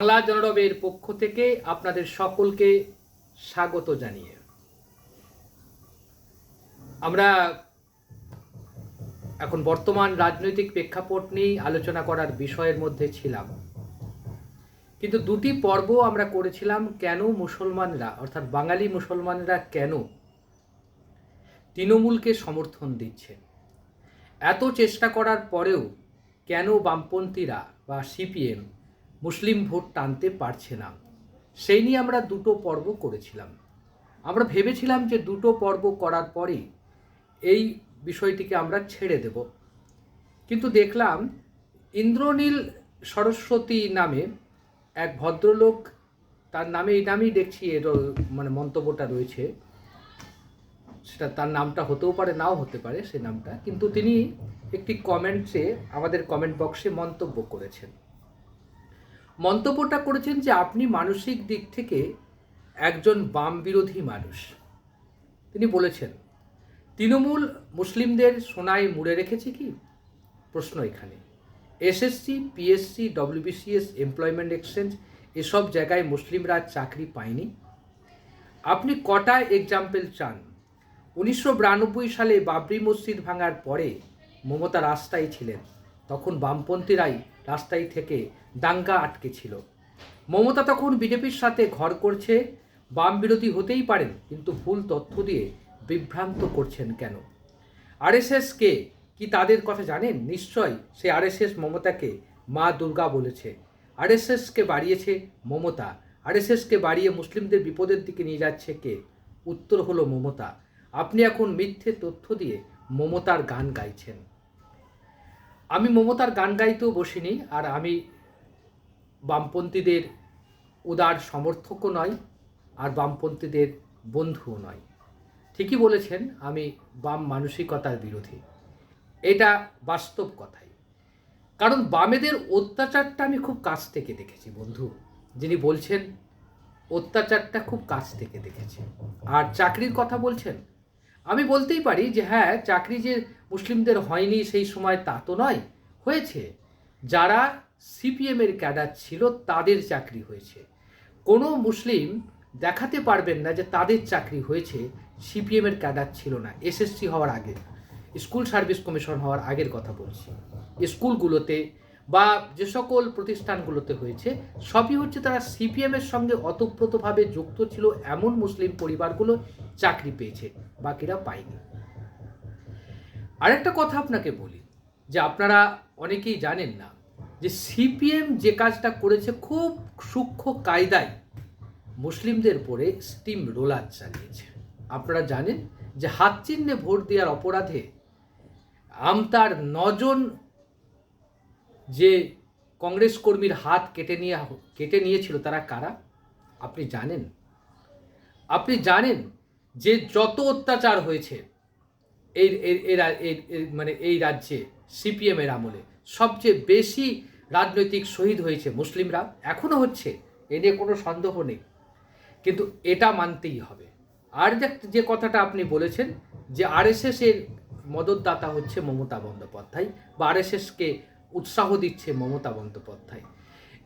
বাংলা জনরবের পক্ষ থেকে আপনাদের সকলকে স্বাগত জানিয়ে। আমরা এখন বর্তমান রাজনৈতিক প্রেক্ষাপট নিয়েই আলোচনা করার বিষয়ের মধ্যে ছিলাম। কিন্তু দুটি পর্ব আমরা করেছিলাম, কেন মুসলমানরা, অর্থাৎ বাঙালি মুসলমানরা কেন তৃণমূলকে সমর্থন দিচ্ছে? এত চেষ্টা করার পরেও কেন বামপন্থীরা বা সিপিএম মুসলিম ভোট টানতে পারছে না। সেই নিয়ে আমরা দুটো পর্ব করেছিলাম। আমরা ভেবেছিলাম যে দুটো পর্ব করার পরেই এই বিষয়টিকে আমরা ছেড়ে দেব। কিন্তু দেখলাম ইন্দ্রনীল সরস্বতী নামে এক ভদ্রলোক, তার নামে এই নামেই দেখছি এর মানে মন্তব্যটা রয়েছে। সেটা তার নামটা হতেও পারে, নাও হতে পারে সে নামটা। কিন্তু তিনি একটি কমেন্টসে আমাদের কমেন্ট বক্সে মন্তব্য করেছেন। মন্তব্যটা করেছেন যে আপনি মানসিক দিক থেকে একজন বাম বিরোধী মানুষ। তিনি বলেছেন, তৃণমূল মুসলিমদের সোনায় মুড়ে রেখেছে কি? প্রশ্ন এখানে। SSC PSC WBCS employment exchange এসব জায়গায় মুসলিমরা চাকরি পায়নি। আপনি কটা এক্সাম্পল চান? উনিশশো বিরানব্বই সালে বাবরি মসজিদ ভাঙার পরে মমতা রাস্তায় ছিলেন। তখন বামপন্থীরাই রাস্তায় থেকে দাঙ্গা আটকে ছিল মমতা তখন বিজেপির সাথে ঘর করছে, বাম বিরোধী হতেই পারেন, কিন্তু ভুল তথ্য দিয়ে বিভ্রান্ত করছেন কেন? আরএসএসকে কি তাদের কথা জানেন? নিশ্চয় সে আরএসএস মমতাকে মা দুর্গা বলেছে। আরএসএসকে বাড়িয়েছে মমতা। আরএসএসকে বাড়িয়ে মুসলিমদের বিপদের দিকে নিয়ে যাচ্ছে কে? উত্তর হলো মমতা। আপনি এখন মিথ্যে তথ্য দিয়ে মমতার গান গাইছেন। আমি মমতার গান গাইতেও বসিনি, আর আমি বামপন্থীদের উদার সমর্থকও নয়, আর বামপন্থীদের বন্ধুও নয়। ঠিকই বলেছেন, আমি বাম মানসিকতার বিরোধী। এটা বাস্তব কথাই। কারণ বামেদের অত্যাচারটা আমি খুব কাছ থেকে দেখেছি বন্ধু। যিনি বলছেন, অত্যাচারটা খুব কাছ থেকে দেখেছি। আর চাকরির কথা বলছেন? আমি বলতেই পারি যে হ্যাঁ চাকরি যে মুসলিমদের হয়নি সেই সময়, তা তো নয়। হয়েছে। যারা সিপিএমের ক্যাডার ছিল, তাদের চাকরি হয়েছে। কোনো মুসলিম দেখাতে পারবেন না যে তাদের চাকরি হয়েছে, সিপিএমের ক্যাডার ছিল না। এসএসসি হওয়ার আগে, স্কুল সার্ভিস কমিশন হওয়ার আগের কথা বলছি। স্কুলগুলোতে বা যে সকল প্রতিষ্ঠানগুলোতে হয়েছে, সবই হচ্ছে তারা সিপিএমের সঙ্গে অতপ্রতভাবে যুক্ত ছিল। এমন মুসলিম পরিবারগুলো চাকরি পেয়েছে, বাকিরা পায়নি। আরেকটা কথা আপনাকে বলি, যে আপনারা অনেকেই জানেন না, যে সিপিএম যে কাজটা করেছে খুব সূক্ষ্ম কায়দায় মুসলিমদের পরে স্টিম রোলার চালিয়েছে। আপনারা জানেন যে হাত চিহ্নে ভোট দেওয়ার অপরাধে আমতার নজন যে কংগ্রেস কর্মীর হাত কেটে নিয়ে, কেটে নিয়েছিল তারা কারা? আপনি জানেন? আপনি জানেন যে যত অত্যাচার হয়েছে এই এই- এই এই- এই- মানে এই রাজ্যে সিপিএমের আমলে সবচেয়ে বেশি রাজনৈতিক শহীদ হয়েছে মুসলিমরা। এখনও হচ্ছে, এ নিয়ে কোনো সন্দেহ নেই। কিন্তু এটা মানতেই হবে। আর যে কথাটা আপনি বলেছেন, যে আরএসএস এর মদতদাতা হচ্ছে মমতা বন্দ্যোপাধ্যায় বা আরএসএসকে উৎসাহ দিচ্ছে মমতা বন্দ্যোপাধ্যায়।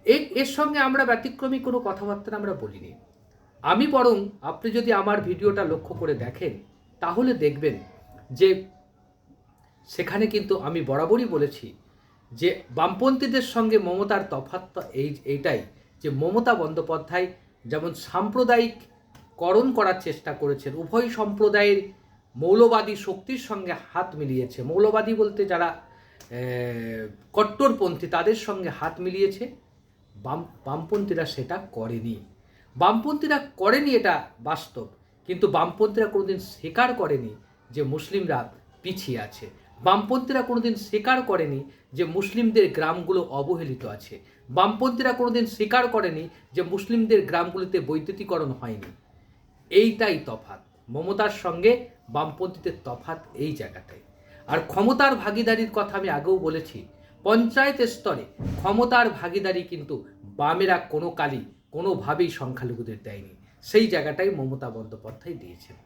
এর এর সঙ্গে আমরা ব্যতিক্রমী কোনো কথাবার্তা আমরা বলিনি। আমি বরং, আপনি যদি আমার ভিডিওটা লক্ষ্য করে দেখেন, তাহলে দেখবেন যে সেখানে কিন্তু আমি বরাবরই বলেছি যে বামপন্থীদের সঙ্গে মমতার তফাৎ এই, এইটাই যে মমতা বন্দ্যোপাধ্যায় যেমন সাম্প্রদায়িক করণ করার চেষ্টা করেছেন, উভয় সম্প্রদায়ের মৌলবাদী শক্তির সঙ্গে হাত মিলিয়েছে। মৌলবাদী বলতে যারা কট্টরপন্থী তাদের সঙ্গে হাত মিলিয়েছে। বাম, বামপন্থীরা সেটা করেনি। বামপন্থীরা করেনি এটা বাস্তব, কিন্তু বামপন্থীরা কোনোদিন স্বীকার করেনি। যে মুসলিমরা পিছিয়ে আছে। বামপন্থীরা কোনোদিন স্বীকার করেনি যে মুসলিমদের গ্রামগুলো অবহেলিত আছে। বামপন্থীরা কোনোদিন স্বীকার করেনি যে মুসলিমদের গ্রামগুলিতে বৈদ্যুতিকরণ হয়নি। এইটাই তফাত মমতার সঙ্গে বামপন্থীদের তফাত এই জায়গাটায় আর ক্ষমতার ভাগিদারির কথা আমি আগেও বলেছি, পঞ্চায়েত স্তরে ক্ষমতার ভাগিদারি কিন্তু বামেরা কোনো কালই কোনোভাবেই সংখ্যালঘুদের দেয়নি। সেই জায়গাটাই মমতা বন্দ্যোপাধ্যায় দিয়েছেন।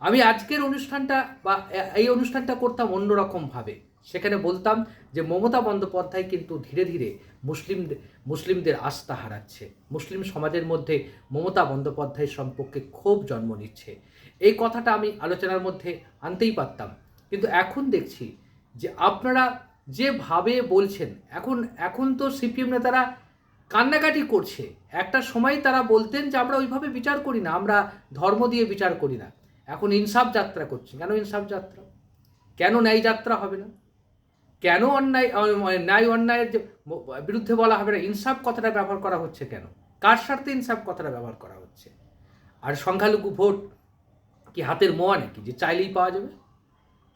আমি আজকের অনুষ্ঠানটা বা এই অনুষ্ঠানটা করতাম অন্যরকমভাবে। সেখানে বলতাম যে, মমতা বন্দ্যোপাধ্যায় কিন্তু ধীরে ধীরে মুসলিমদের মুসলিমদের আস্থা হারাচ্ছে। মুসলিম সমাজের মধ্যে মমতা বন্দ্যোপাধ্যায় সম্পর্কে ক্ষোভ জন্ম নিচ্ছে। এই কথাটা আমি আলোচনার মধ্যে আনতেই পারতাম। কিন্তু এখন দেখছি যে, আপনারা যেভাবে বলছেন, এখন এখন তো সিপিএম নেতারা কান্নাকাটি করছে। একটা সময় তারা বলতেন যে, আমরা ওইভাবে বিচার করি না, আমরা ধর্ম দিয়ে বিচার করি না। এখন ইনসাফ যাত্রা করছে। কেন ইনসাফ যাত্রা? কেন ন্যায় যাত্রা হবে না? কেন অন্যায় ন্যায় অন্যায়ের যে বিরুদ্ধে বলা হবে না, ইনসাফ কথাটা ব্যবহার করা হচ্ছে কেন? কার স্বার্থে ইনসাফ কথাটা ব্যবহার করা হচ্ছে? আর সংখ্যালঘু ভোট কি হাতের মোয়া নাকি? যে চাইলেই পাওয়া যাবে?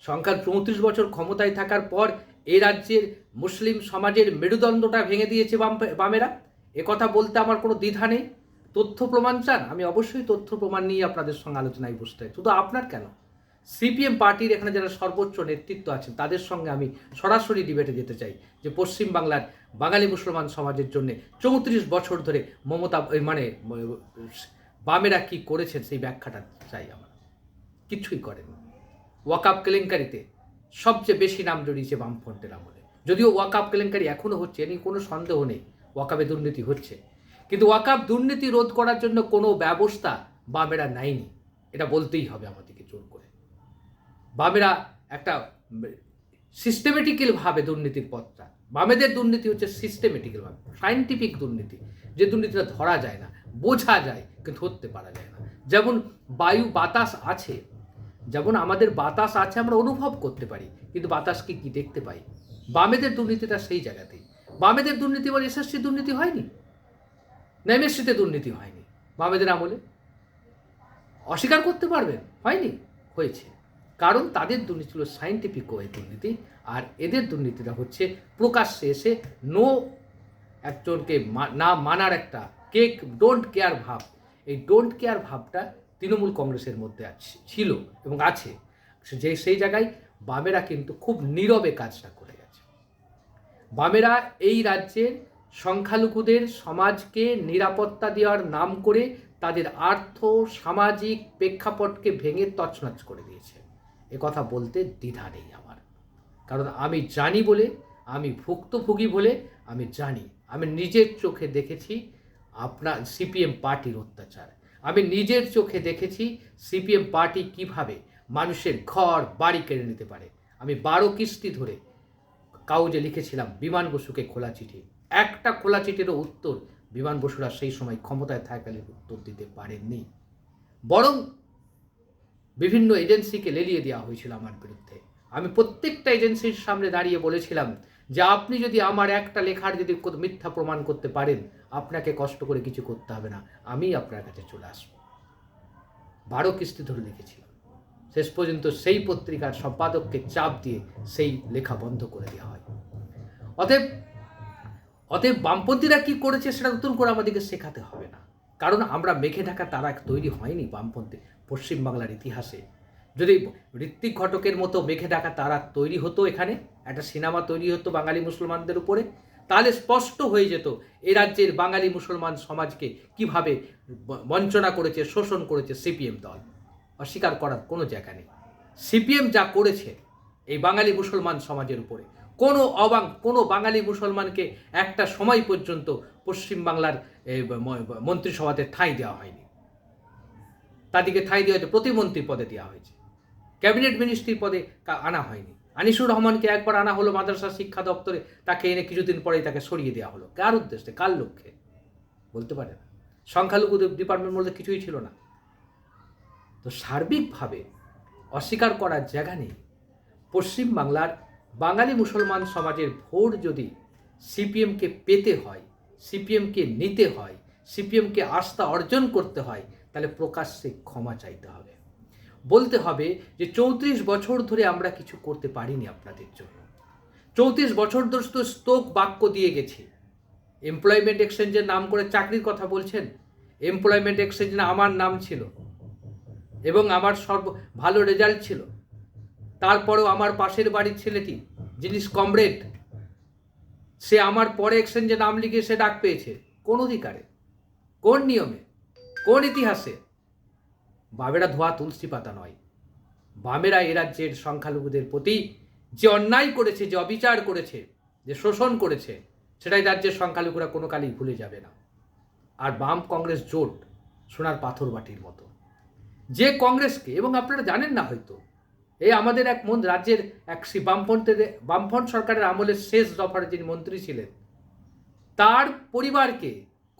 সংখ্যার চৌত্রিশ বছর ক্ষমতায় থাকার পর এই রাজ্যের মুসলিম সমাজের মেরুদণ্ডটা ভেঙে দিয়েছে বাম, বামেরা? কথা বলতে আমার কোনো দ্বিধা নেই। তথ্য প্রমাণ চান? আমি অবশ্যই তথ্য প্রমাণ নিয়ে আপনাদের সঙ্গে আলোচনায় বসতে। শুধু আপনার কেন? সিপিএম পার্টির এখানে যারা সর্বোচ্চ নেতৃত্ব আছেন, তাদের সঙ্গে আমি সরাসরি ডিবেটে যেতে চাই যে পশ্চিম বাংলার বাঙালি মুসলমান সমাজের জন্য চৌত্রিশ বছর ধরে মমতা মানে বামেরা কি করেছেন সেই ব্যাখ্যাটা চাই আমার। কিচ্ছুই করেন ওয়াকাপ কেলেঙ্কারিতে সবচেয়ে বেশি নাম জড়িয়েছে বামফ্রন্টের আমলে। যদিও ওয়াকাপ কেলেঙ্কারি এখনও হচ্ছে, এ নিয়ে কোনো সন্দেহ নেই। ওয়াকাপে দুর্নীতি হচ্ছে। কিন্তু ওয়াকাপ দুর্নীতি রোধ করার জন্য কোনো ব্যবস্থা বামেরা নেয়নি। এটা বলতেই হবে আমাদেরকে জোর করে। বামেরা একটা সিস্টেমেটিক্যালভাবে দুর্নীতির পথটা। বামেদের দুর্নীতি হচ্ছে সিস্টেমেটিক্যালভাবে সাইন্টিফিক দুর্নীতি। যে দুর্নীতিটা ধরা যায় না, বোঝা যায়, কিন্তু ধরতে পারা যায় না। যেমন বায়ু বাতাস আছে, যেমন আমাদের বাতাস আছে, আমরা অনুভব করতে পারি, কিন্তু বাতাসকে কি দেখতে পাই? বামেদের দুর্নীতিটা সেই জায়গাতেই। বামেদের দুর্নীতি বলে এসএসসি দুর্নীতি হয়নি? না এমএসসিতে দুর্নীতি হয়নি, বামেদের আমলে। অস্বীকার করতে পারবেন, হয়নি, হয়েছে। কারণ তাদের দুর্নীতি ছিল সাইন্টিফিক ওয়ে দুর্নীতি, আর এদের দুর্নীতিটা হচ্ছে প্রকাশ্যে এসে নো একজনকে না মানার একটা কেক ডোন্ট কেয়ার ভাব। এই ডোন্ট কেয়ার ভাবটা তৃণমূল কংগ্রেসের মধ্যে আছে ছিল এবং আছে। যে, সেই জায়গায় বামেরা কিন্তু খুব নীরবে কাজটা করে গেছে। বামেরা এই রাজ্যের সংখ্যালঘুদের সমাজকে নিরাপত্তা দেওয়ার নাম করে তাদের আর্থ, সামাজিক প্রেক্ষাপটকে ভেঙে তছনছ করে দিয়েছে। কথা বলতে দ্বিধা নেই আমার। কারণ আমি জানি বলে, আমি ভুক্তভোগী বলে আমি জানি, আমি নিজের চোখে দেখেছি আপনার সিপিএম পার্টির অত্যাচার। আমি নিজের চোখে দেখেছি সিপিএম পার্টি কীভাবে মানুষের ঘর, বাড়ি কেড়ে নিতে পারে। আমি বারো কিস্তি ধরে কাউজে লিখেছিলাম, বিমান বসুকে খোলা চিঠি। একটা খোলা চিঠিরও উত্তর বিমান বসুরা সেই সময় ক্ষমতায় থাকাকালীন উত্তর দিতে পারেননি। বরং বিভিন্ন এজেন্সিকে লেলিয়ে দেওয়া হয়েছিল আমার বিরুদ্ধে। আমি প্রত্যেকটা এজেন্সির সামনে দাঁড়িয়ে বলেছিলাম যে আপনি যদি আমার একটা লেখার যদি মিথ্যা প্রমাণ করতে পারেন, আপনাকে কষ্ট করে কিছু করতে হবে না। আমি আপনার কাছে চলে আসব। বারো কিস্তি ধরে লিখেছিলাম। শেষ পর্যন্ত সেই পত্রিকার সম্পাদককে চাপ দিয়ে সেই লেখা বন্ধ করে দেওয়া হয়। অতএব অতএব বামপন্থীরা কি করেছে সেটা নতুন করে আমাদেরকে শেখাতে হবে না। কারণ আমরা মেঘে ঢাকা তারা তৈরি হয়নি বামপন্থী পশ্চিমবাংলার ইতিহাসে। যদি ঋত্বিক ঘটকের মতো মেঘে ঢাকা তারা তৈরি হতো এখানে, একটা সিনেমা তৈরি হতো বাঙালি মুসলমানদের উপরে, তাহলে স্পষ্ট হয়ে যেত এ রাজ্যের বাঙালি মুসলমান সমাজকে কীভাবে বঞ্চনা করেছে, শোষণ করেছে সিপিএম দল। অস্বীকার করার কোনো জায়গা নেই। সিপিএম যা করেছে এই বাঙালি মুসলমান সমাজের উপরে কোনো অবাং, কোনো বাঙালি মুসলমানকে একটা সময় পর্যন্ত পশ্চিমবাংলার মন্ত্রিসভাতে ঠাঁই দেওয়া হয়নি। তাদেরকে ঠাঁই দেওয়া হয়েছে প্রতিমন্ত্রী পদে দেওয়া হয়েছে। ক্যাবিনেট মিনিস্ট্রির পদে আনা হয়নি। আনিসুর রহমানকে একবার আনা হলো মাদ্রাসা শিক্ষা দপ্তরে, তাকে এনে কিছুদিন পরেই তাকে সরিয়ে দেওয়া হলো। কার উদ্দেশ্যে? কার লক্ষ্যে? বলতে পারে না। সংখ্যালঘু ডিপার্টমেন্ট বলতে কিছুই ছিল না। তো সার্বিকভাবে অস্বীকার করার জায়গা নেই। পশ্চিমবাংলার বাঙালি মুসলমান সমাজের ভোট যদি সিপিএমকে পেতে হয়, সিপিএমকে নিতে হয়, সিপিএমকে আস্থা অর্জন করতে হয়, তাহলে প্রকাশ্যে ক্ষমা চাইতে হবে। বলতে হবে যে চৌত্রিশ বছর ধরে আমরা কিছু করতে পারিনি আপনাদের জন্য। চৌত্রিশ বছর ধরে তো স্তোক বাক্য দিয়ে গেছি। এমপ্লয়মেন্ট এক্সচেঞ্জের নাম করে চাকরির কথা বলছেন? এমপ্লয়মেন্ট এক্সচেঞ্জ না আমার নাম ছিল এবং আমার সর্ব ভালো রেজাল্ট ছিল। তারপরেও আমার পাশের বাড়ির ছেলেটি যিনি কমরেড, সে আমার পরে এক্সচেঞ্জে নাম লিখে সে ডাক পেয়েছে। কোন অধিকারে? কোন নিয়মে? কোন ইতিহাসে? বামেরা ধোয়া তুলসী পাতা নয়। বামেরা এ রাজ্যের সংখ্যালঘুদের প্রতি যে অন্যায় করেছে, যে অবিচার করেছে, যে শোষণ করেছে, সেটাই রাজ্যের সংখ্যালঘুরা কোনো কালেই ভুলে যাবে না। আর বাম কংগ্রেস জোট সোনার পাথর বাটির মতো। যে কংগ্রেসকে, এবং আপনারা জানেন না হয়তো এই আমাদের এক মন, রাজ্যের এক শ্রী বামপন্থীদের বামফ্রন্ট সরকারের আমলের শেষ দফার যিনি মন্ত্রী ছিলেন, তার পরিবারকে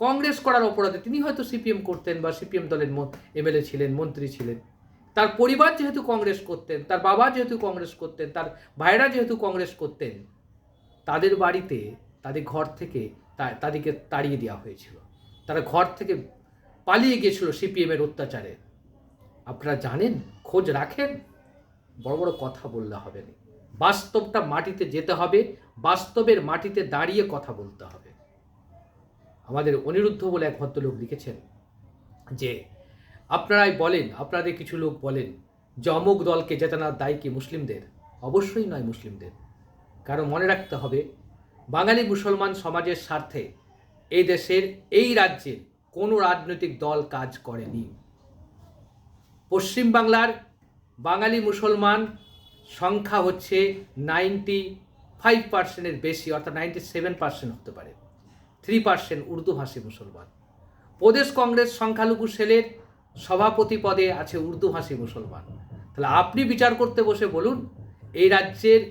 কংগ্রেস করার অপরাধে তিনি হয়তো সিপিএম করতেন বা সিপিএম দলের এমএলএ ছিলেন, মন্ত্রী ছিলেন। তার পরিবার যেহেতু কংগ্রেস করতেন, তার বাবা যেহেতু কংগ্রেস করতেন, তার ভাইরা যেহেতু কংগ্রেস করতেন, তাদের বাড়িতে, তাদের ঘর থেকে তাদেরকে তাড়িয়ে দেওয়া হয়েছিল। তারা ঘর থেকে পালিয়ে গিয়েছিল সিপিএমের অত্যাচারে। আপনারা জানেন, খোঁজ রাখেন বড় বড় কথা বললে হবে না। বাস্তবটা মাটিতে যেতে হবে, বাস্তবের মাটিতে দাঁড়িয়ে কথা বলতে হবে। আমাদের অনিরুদ্ধ বলে এক ভদ্রলোক লিখেছেন যে, আপনারাই বলেন, আপনাদের কিছু লোক বলেন যে অমুক দলকে জেতানোর দায় কি মুসলিমদের? অবশ্যই নয় মুসলিমদের। কারণ মনে রাখতে হবে, বাঙালি মুসলমান সমাজের স্বার্থে এই দেশের, এই রাজ্যের কোনো রাজনৈতিক দল কাজ করেনি। পশ্চিমবাংলার বাঙালি মুসলমান সংখ্যা হচ্ছে নাইনটি ফাইভ পার্সেন্টের বেশি, অর্থাৎ নাইনটি সেভেন পার্সেন্ট হতে পারে। থ্রি পার্সেন্ট উর্দুভাষী মুসলমান। প্রদেশ কংগ্রেস সংখ্যালঘু সেলের সভাপতি পদে আছে উর্দুভাষী মুসলমান। তাহলে আপনি বিচার করতে বসে বলুন, এই রাজ্যের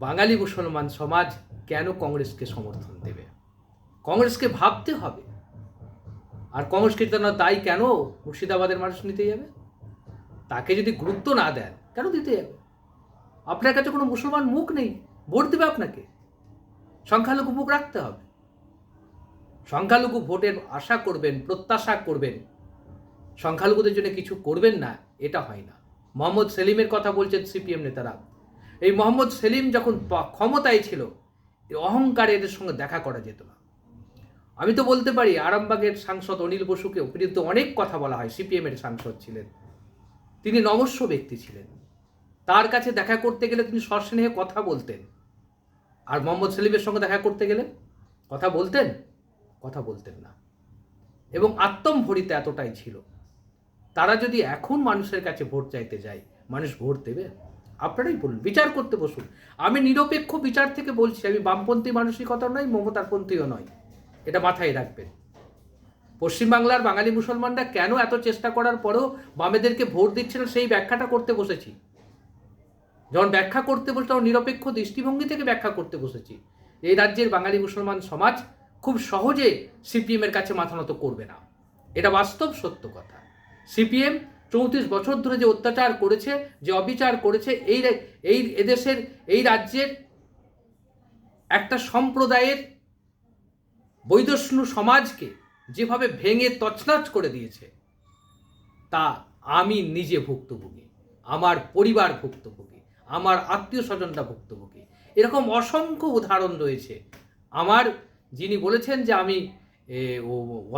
বাঙালি মুসলমান সমাজ কেন কংগ্রেসকে সমর্থন দেবে? কংগ্রেসকে ভাবতে হবে। আর কংগ্রেসকে জন্য দায়ী কেন? মুর্শিদাবাদের মানুষ নিতে যাবে তাকে যদি গুরুত্ব না দেন, কেন দিতে যাবে? আপনার কাছে কোনো মুসলমান মুখ নেই, ভোট দেবে আপনাকে। সংখ্যালঘু মুখ রাখতে হবে। সংখ্যালঘু ভোটের আশা করবেন, প্রত্যাশা করবেন। সংখ্যালঘুদের জন্য কিছু করবেন না, এটা হয় না। মোহাম্মদ সেলিমের কথা বলছেন সিপিএম নেতারা। এই মোহাম্মদ সেলিম যখন ক্ষমতায় ছিল অহংকারে এদের সঙ্গে দেখা করা যেত না। আমি তো বলতে পারি, আরামবাগের সাংসদ অনিল বসুকে বিরুদ্ধে অনেক কথা বলা হয়, সিপিএমের সাংসদ ছিলেন। তিনি নমস্য ব্যক্তি ছিলেন। তার কাছে দেখা করতে গেলে তিনি সস্নেহে কথা বলতেন। আর মোহাম্মদ সেলিমের সঙ্গে দেখা করতে গেলে কথা বলতেন? কথা বলতেন না। এবং আত্মম্ভরিতে এতটাই ছিল। তারা যদি এখন মানুষের কাছে ভোট চাইতে যায়, মানুষ ভোট দেবে? আপনারাই বলুন, বিচার করতে বসুন। আমি নিরপেক্ষ বিচার থেকে বলছি, আমি বামপন্থী মানসিকতা নয়, মমতারপন্থীও নয়। এটা মাথায় রাখবেন। পশ্চিমবাংলার বাঙালি মুসলমানরা কেন এত চেষ্টা করার পরেও বামেদেরকে ভোট দিচ্ছে না সেই ব্যাখ্যাটা করতে বসেছি। যখন ব্যাখ্যা করতে বসে, তখন নিরপেক্ষ দৃষ্টিভঙ্গি থেকে ব্যাখ্যা করতে বসেছি। এই রাজ্যের বাঙালি মুসলমান সমাজ খুব সহজে সিপিএমের কাছে মাথা নত করবে না। এটা বাস্তব সত্য কথা। সিপিএম চৌত্রিশ বছর ধরে যে অত্যাচার করেছে, যে অবিচার করেছে, এই এই এদেশের, এই রাজ্যের একটা সম্প্রদায়ের বৈদস্নু সমাজকে যেভাবে ভেঙে তছনছ করে দিয়েছে, তা আমি নিজে ভুক্তভোগী, আমার পরিবার ভুক্তভোগী, আমার আত্মীয় স্বজনরা ভুক্তভোগী। এরকম অসংখ্য উদাহরণ রয়েছে। আমার যিনি বলেছেন যে আমি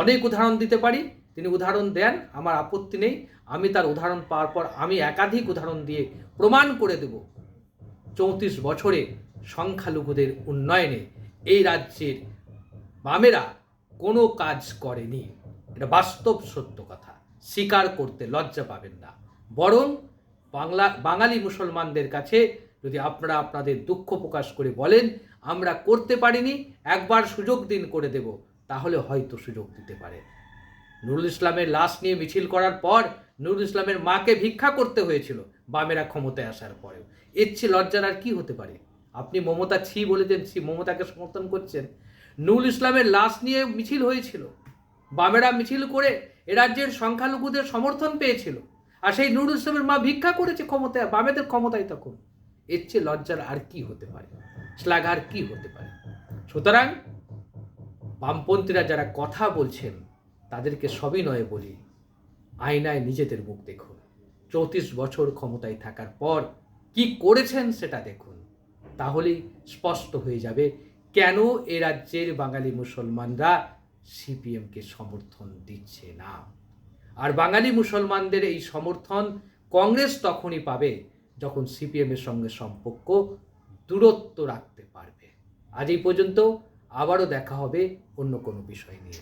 অনেক উদাহরণ দিতে পারি, তিনি উদাহরণ দেন, আমার আপত্তি নেই, আমি তার উদাহরণ পাওয়ার পর আমি একাধিক উদাহরণ দিয়ে প্রমাণ করে দেব। চৌত্রিশ বছরে সংখ্যালঘুদের উন্নয়নে এই রাজ্যের বামেরা কোনো কাজ করেনি। এটা বাস্তব সত্য কথা। স্বীকার করতে লজ্জা পাবেন না। বরং বাংলা, বাঙালি মুসলমানদের কাছে যদি আপনারা আপনাদের দুঃখ প্রকাশ করে বলেন, আমরা করতে পারিনি, একবার সুযোগ দিন করে দেব, তাহলে হয়তো সুযোগ দিতে পারে। নুরুল ইসলামের লাশ নিয়ে মিছিল করার পর নুরুল ইসলামের মাকে ভিক্ষা করতে হয়েছিল, বামেরা ক্ষমতায় আসার পরেও। এর চেয়ে লজ্জার আর কী হতে পারে? আপনি মমতা ছি বলেছেন, ছি মমতাকে সমর্থন করছেন। নুরুল ইসলামের লাশ নিয়ে মিছিল হয়েছিল। বামেরা মিছিল করে এ রাজ্যের সংখ্যালঘুদের সমর্থন পেয়েছিল। আর সেই নুরুল ইসলামের মা ভিক্ষা করেছে ক্ষমতায় বামেদের ক্ষমতায় তখন। এর চেয়ে লজ্জার আর কি হতে পারে? শ্লাঘার কি হতে পারে? সুতরাং বামপন্থীরা যারা কথা বলছেন, তাদেরকে সবই নয় বলি, আয়নায় নিজেদের মুখ দেখুন। চৌত্রিশ বছর ক্ষমতায় থাকার পর কি করেছেন সেটা দেখুন। তাহলেই স্পষ্ট হয়ে যাবে কেন এ রাজ্যের বাঙালি মুসলমানরা সিপিএমকে সমর্থন দিচ্ছে না? আর বাঙালি মুসলমানদের এই সমর্থন কংগ্রেস তখনই পাবে যখন সিপিএমের সঙ্গে সম্পর্ক দূরত্ব রাখতে পারবে। আজ এই পর্যন্ত আবারও দেখা হবে অন্য কোনো বিষয় নিয়ে।